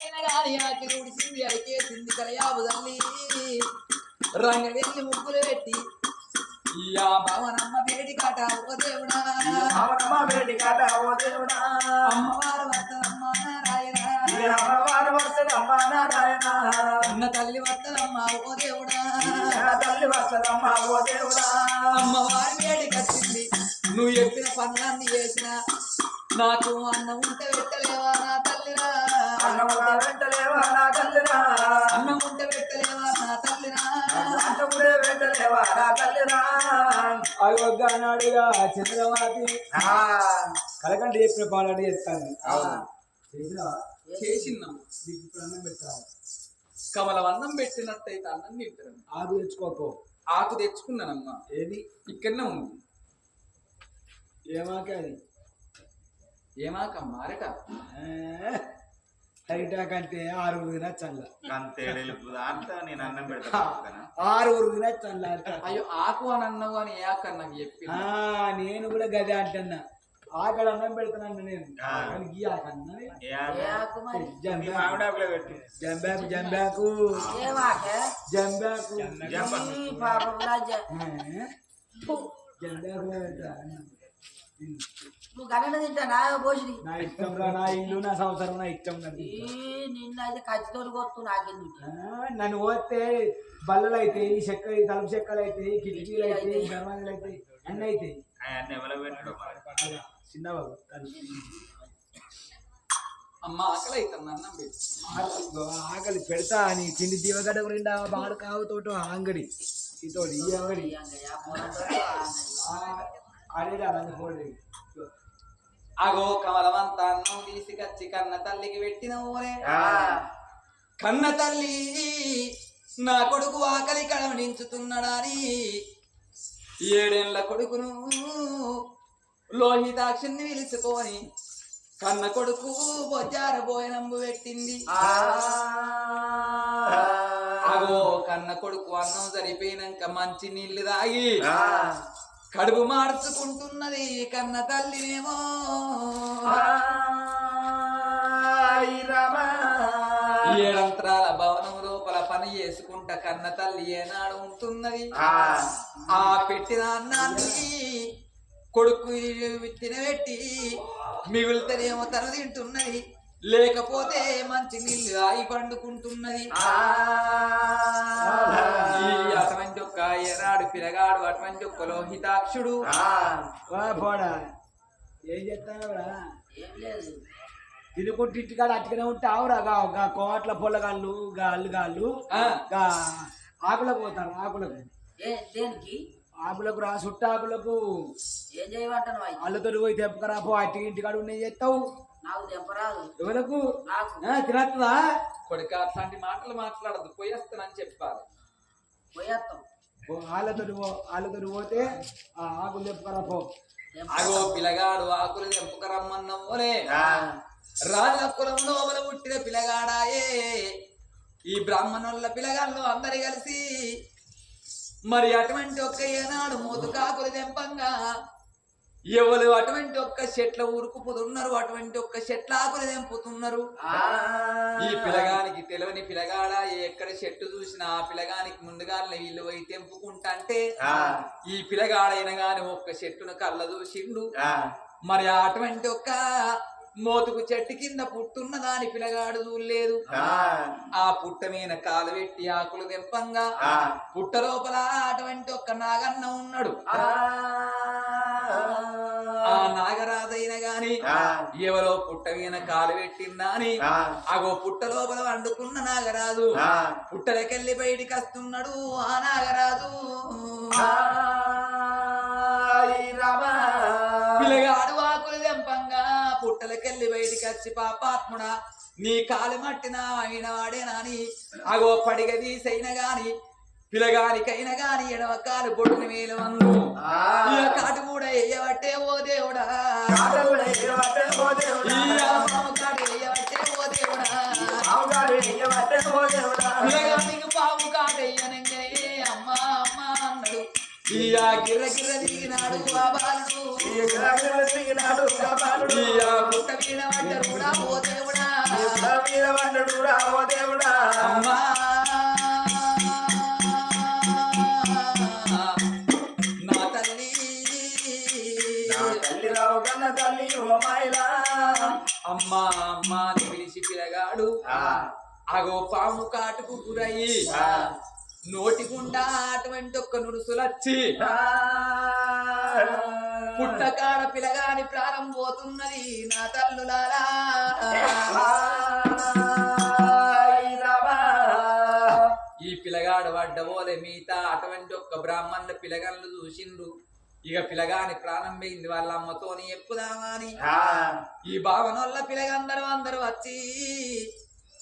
గాని ఉడిసింది అడికేసింది కలయాబు తల్లి రంగ వెళ్ళి ముగ్గులు పెట్టి భవనమ్మ వేడి కాట ఓ దేవుడా. అవనమ్మ వేడి కాట ఓ దేవుడా అమ్మవారు వద్దమ్మ నారాయణ అమ్మవారు వస్తదమ్మ నారాయణ అన్న తల్లి వద్దమ్మ ఓ దేవుడా తల్లి వస్తదమ్మ ఓ దేవుడా అమ్మవారు వేడి కట్టింది నువ్వు చెప్పిన పనులన్నీ చేసిన నాకు అన్నం ఉంటే పెట్టలేవా నా తల్లిరా? వెంటలేవా నా తల్లిరా? అన్నం ఉంటే పెట్టలేవా నా తల్లిరా? వెంటలేవా నా తల్లిరా? అయోగ్యనాడుగా చంద్రమాతి ఆ, కలకండి చెప్పిన పాలని చెప్తాను? చేసినాం? నీకు ఇప్పుడు అన్నం పెట్టాలి కమలం అన్నం పెట్టినట్టయితే అన్నం తింటాను ఆకు తెచ్చుకోకో ఆకు తెచ్చుకున్నానమ్మా. ఏది? ఇక్కడనే ఉంది. ఏమాక? అది ఏమాక మారట టైటాక్ అంటే ఆరుగురు అంతా నేను అన్నం పెడతాను ఆరుగురు అయ్యో ఆకు అని అన్నావు అని ఏ ఆకు నాకు చెప్పి ఆ నేను కూడా గదే అంటున్నా. ఆకడ అన్నం పెడతానంట నేను. ఆ. కానీ గీ ఆకన్నా ఏ ఆకు? మీ జంబాకు జంబాకు. జంబాకు. ఏమాకే జంబాకు. ఈ జంబాకు పెట్టా. నువ్వు గణన తింటానా భోజని? నా ఇష్టం రా నా ఇల్లు నా సంవత్సరం నా ఇష్టం నన్ను ఈ నిన్న అయితే ఖచ్చితంగా నాకెందుకు నన్ను పోతే బల్లలు అయితాయి చెక్క తలుపు చెక్కలు అవుతాయి కిటికీలు అవుతాయి దర్వాజాలు అవుతాయి అన్నీ అలా చిన్నబాబు తలుపు. అమ్మ ఆకలి అవుతుంది అన్నం పెట్టి. ఆకలి ఆకలి పెడతా అని తిండి దీవగడ్డ గురిండా బాడు కావుతోటో అంగడి ఇతోటి ఈ అంగడి. అగో కమలమంతా అన్నం తీసుకొచ్చి కన్న తల్లికి పెట్టిన ఊరే. కన్న తల్లి నా కొడుకు ఆకలి కడవడించుతున్నాడని ఏడేళ్ళ కొడుకును లోహితాక్షిని పిలుచుకొని కన్న కొడుకు బొజ్జార బోయనంబు పెట్టింది. అగో కన్న కొడుకు అన్నం సరిపోయినాక మంచి నీళ్ళు తాగి కడుపు మార్చుకుంటున్నది కన్న తల్లినేమో. ఏడంతరాల భవనం లోపల పని చేసుకుంటా కన్న తల్లి ఏనాడు ఉంటున్నది. ఆ, ఆ పెట్టిన అన్నాన్ని కొడుకు తినబెట్టి మిగులుతనేమో తన తింటున్నది లేకపోతే మంచి నీళ్ళు ఆగి పండుకుంటున్నది. అటువంటి ఒక్క ఏనాడు పిలగాడు అటువంటి ఒక్క లోహితాక్షుడు. ఏం లేదు. తినుకుంటూ ఇంటికాడ అట్టుకనే ఉంటే ఆవురా గా కోట్ల పొల్లగాళ్ళు గా అల్లుగాళ్ళు ఆ, గా ఆకులకు పోతారు ఆకులకు. దేనికి? ఆకులకు రా చుట్టాకులకు ఏం చేయమంటాను అల్లతో పోయి తెప్పకరా పో అట్టి ఇంటికాడ ఉన్నాయి చేస్తావు. ఎవరకు నాకు. ఆ, తినత్తదా? కొడుక అట్లాంటి మాటలు మాట్లాడదు పోయేస్తానని చెప్పాలి. పోయేస్తాం పో ఆళ్ళతో పోతే ఆ ఆకులు తెప్పకరా పో. అగో పిలగాడు ఆకులు తెంపుకరమ్మన్నమోనే ఆ, రాజుల కులం లోపల పుట్టిన పిలగాడాయే? ఈ బ్రాహ్మణుల పిలగాళ్ళు అందరు కలిసి మరి అటువంటి ఒక్క ఏనాడు మోతుకాకులు తెంపంగా ఎవరు అటువంటి ఒక్క చెట్ల ఉరుకుపుతున్నారు అటువంటి ఒక్క చెట్ల ఆకులు తెంపుతున్నారు? ఈ పిలగానికి తెలియని పిలగాడా? ఎక్కడ చెట్టు చూసినా ఆ పిలగానికి ముందుగా వీళ్ళు పోయి తెంపుకుంటంటే ఆ, ఈ పిలగాడైన గాని ఒక్క చెట్టును కళ్ళ చూసిండు. మరి అటువంటి ఒక్క మోతుకు చెట్టు కింద పుట్టున్న దాని పిలగాడు చూడలేదు. ఆ, పుట్ట మీద కాలు పెట్టి ఆకులు తెంపంగా పుట్ట లోపల అటువంటి ఒక్క నాగన్న ఉన్నాడు. ఆ, నాగరాజైన గాని పుట్ట మీద కాలు పెట్టిందా అని ఆ, అగో పుట్ట లోపల వండుకున్న నాగరాజు. పుట్టలకెళ్ళి బయటికి వస్తున్నాడు ఆ నాగరాజు. పిల్లగాడు ఆకులు తెంపంగా పుట్టలకెళ్ళి బయటికి వచ్చి పాపాత్ముడా నీ కాలు మట్టిన అయిన వాడే నాని అగో పడిగ తీసైన గాని పిలగానికైనా గాని ఎడవ కాలు బొట్టున వేలు వందు. కాటు కూడా వేయబట్టే ఓ దేవుడా. ఓ ఓ ఓ. పిలగానికి పాము కాటయ్యనంగే అమ్మా అమ్మా అన్నాడు. ఆ గిర్ర గిర్ర దిగినాడు ఆ బాలుడు ఈ గిరగిర దిగినాడు గబాలుడు. ఈ ఆ పుట్ట మీద పడ్డారు కూడా ఓ దేవుడా. మీద పడ్డడు రావో దేవుడా. అమ్మా రావు కన్న తల్లి ఓ మాయలా అమ్మా అమ్మా అని పిలిచి పిలగాడు. ఆ, అగో పాము కాటుకు గురయ్యి ఆ, నోటి గుండా అటువంటి ఒక్క నుడుసులచ్చి ఆ, పుట్టకాడ పిలగాని ప్రాణం పోతున్నది నా తల్లులారా. ఈ పిలగాడు వడ్డవోలే మిగతా అటువంటి ఒక్క బ్రాహ్మణుల పిలగన్లు చూసిండ్రు. ఇక పిలగాని ప్రాణం పోయింది వాళ్ళ అమ్మతోని ఎప్పుదామా అని ఈ భావనొల్ల పిలగందరూ అందరూ వచ్చి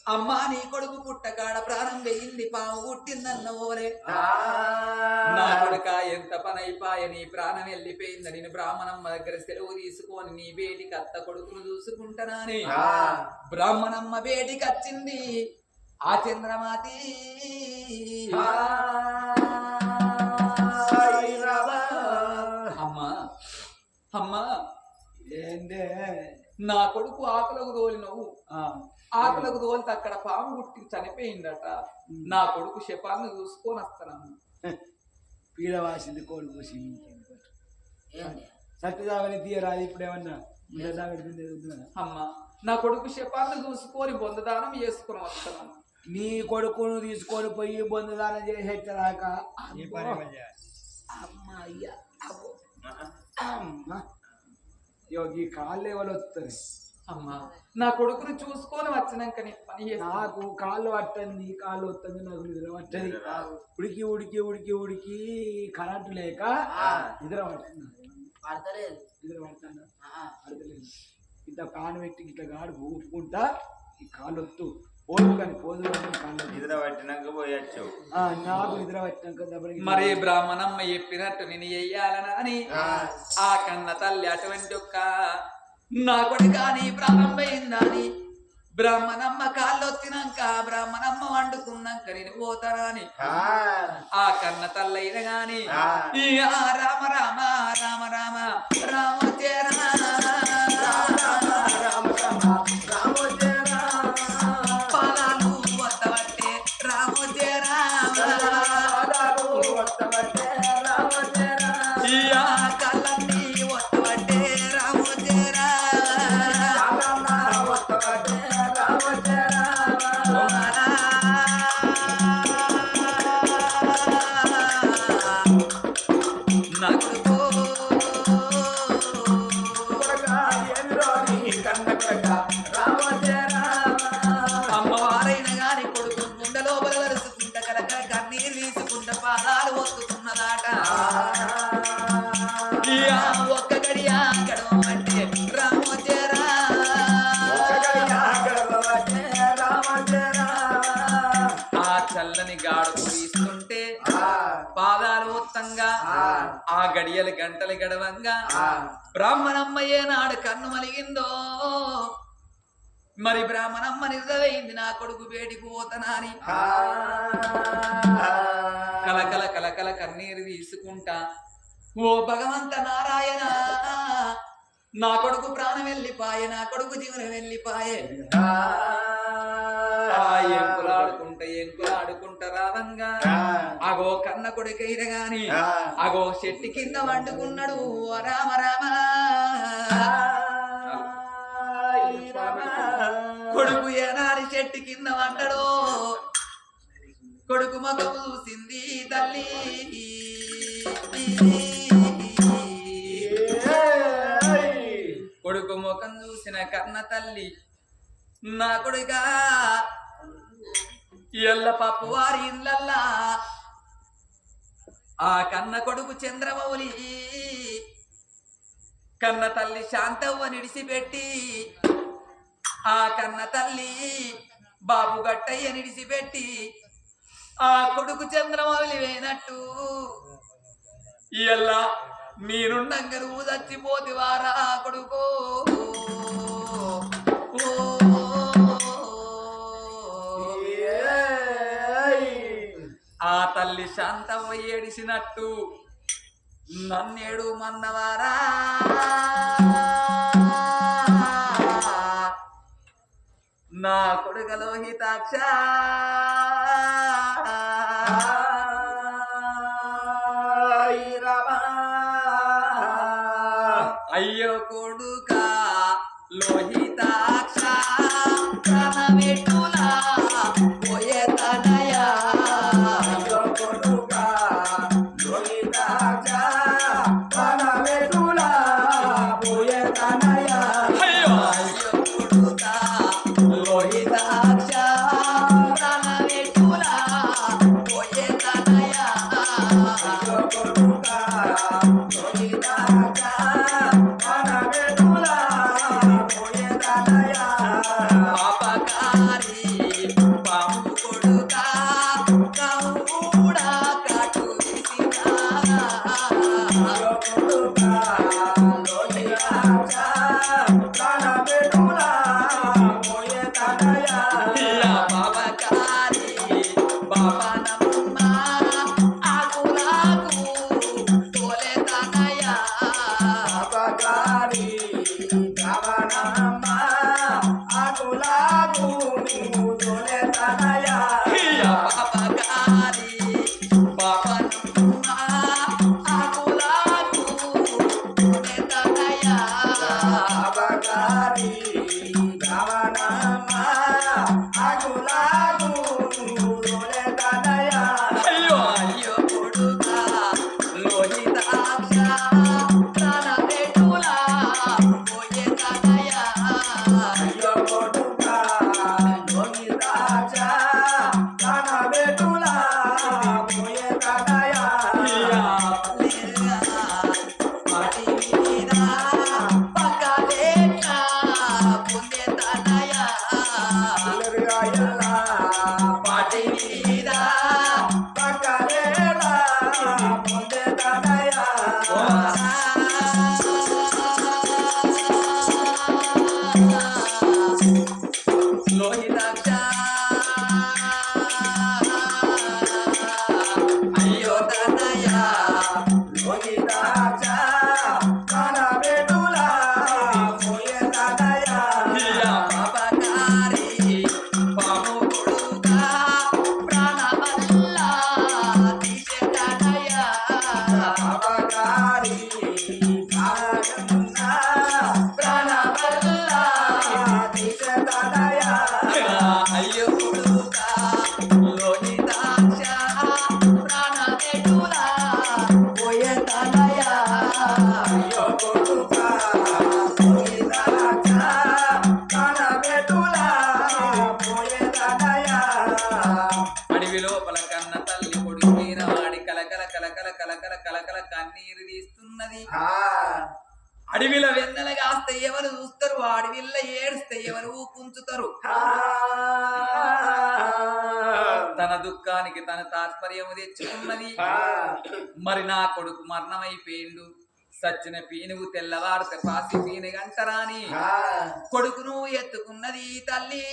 అమ్మా నీ కొడుకు పుట్టకాడ ప్రాణం పాము పుట్టిందన్న ఓరే. నా కొడుక ఎంత పని అయిపాయ నీ ప్రాణం వెళ్ళిపోయింది నేను బ్రాహ్మణమ్మ దగ్గర సెలవు తీసుకొని నీ బేటికి అత్త కొడుకును చూసుకుంటానని బ్రాహ్మణమ్మ బేటికి వచ్చింది ఆ చంద్రమాతి. అమ్మా ఏందే? నా కొడుకు ఆకులకు తోలినవు. ఆ, ఆకులకు తోలితే అక్కడ పాము పుట్టి చనిపోయిందట. నా కొడుకు శపాన్ని చూసుకొని వస్తానమ్మ పీడ వాసింది కోడి ఏంది? సత్యదావని తీయరాదు ఇప్పుడు ఏమన్నా అమ్మ నా కొడుకు శపాన్ని చూసుకొని బొందదానం చేసుకొని వస్తానమ్మ నీ కొడుకును తీసుకొని పోయి బొందదానం చేసేచ్చరాక అయ్యా అబ్బో. అమ్మ. ఇగో ఈ కాళ్ళు ఎవరు వస్తారు అమ్మా నా కొడుకుని చూసుకొని వచ్చినాక నీ పని. నాకు కాళ్ళు పట్టండి కాళ్ళు వస్తుంది నాకు నిద్ర పట్టది. ఉడికి ఉడికి ఉడికి ఉడికి కరెంటు లేక నిద్ర పడుతుంది పడతలేదు. నిద్ర పడతలేదు. ఇంత కాను పెట్టి ఇట్లా గాడు ఊపుకుంటా ఈ కాళ్ళు వస్తూ కానీ. నిద్ర పట్టినాక నాకు నిద్ర పట్టినాక మరి బ్రాహ్మణమ్మ చెప్పినట్టు నేను చెయ్యాలనా అని ఆ. కన్న తల్లి అటువంటి ఒక్క నా కొడుక నీ ప్రారంభమైందా అని బ్రాహ్మణమ్మ కాళ్ళు వచ్చినాక బ్రాహ్మణమ్మ వండుకున్నాక నేను పోతానని ఆ. కన్న తల్లైన గాని రామ రామ రామ రామ రామ జయ గడియలు గంటలు గడవంగా బ్రాహ్మణమ్మ ఏనాడు కన్ను మలిగిందో? మరి బ్రాహ్మణమ్మ నిద్రపోయింది నా కొడుకు బేటికి పోతనాని కలకల కలకల కన్నీరు తీసుకుంటా ఓ భగవంత నారాయణ నా కొడుకు ప్రాణం వెళ్ళిపాయే నా కొడుకు జీవనం వెళ్ళిపాయే. ఎంకులాడుకుంటా ఎంకులాడుకుంటా రావంగా అగో కన్న కొడుకైన గాని అగో చెట్టు కింద వండుకున్నాడు రామ రామ. కొడుకు ఏనాడి చెట్టు కింద వంటడో కొడుకు మగము చూసింది తల్లి. కొడుకు ముఖం చూసిన కన్న తల్లి నా కొడుకా ఎల్ల పప్పు వారి ఇళ్ళల్లా ఆ కన్న కొడుకు చంద్రమౌళి కన్న తల్లి శాంతవ్వ నిడిసిపెట్టి ఆ కన్న తల్లి బాబు గట్టయ్య నిడిసిపెట్టి ఆ కొడుకు చంద్రమౌళి వేనట్టు. ఇయ్యల్లా నేనుండంగ నువ్వు చచ్చిపోతివారా కొడుకో. ఆ తల్లి శాంతవ్వ ఏడిసినట్టు నన్నేడు మన్నవారా? నా కొడుకలో హితాక్ష అయ్యో కొడు. Para, para, para, అయ్యో ఇలా ఏడుస్తే ఎవరు కుంచుతారు తన దుఃఖానికి తన తాత్పర్యము తెచ్చుకున్నది. మరి నా కొడుకు మరణమైపోయిండు. సచ్చిన పీనుగు తెల్లవారితే పాసి పీనుగంటరాని కొడుకును ఎత్తుకున్నది తల్లి.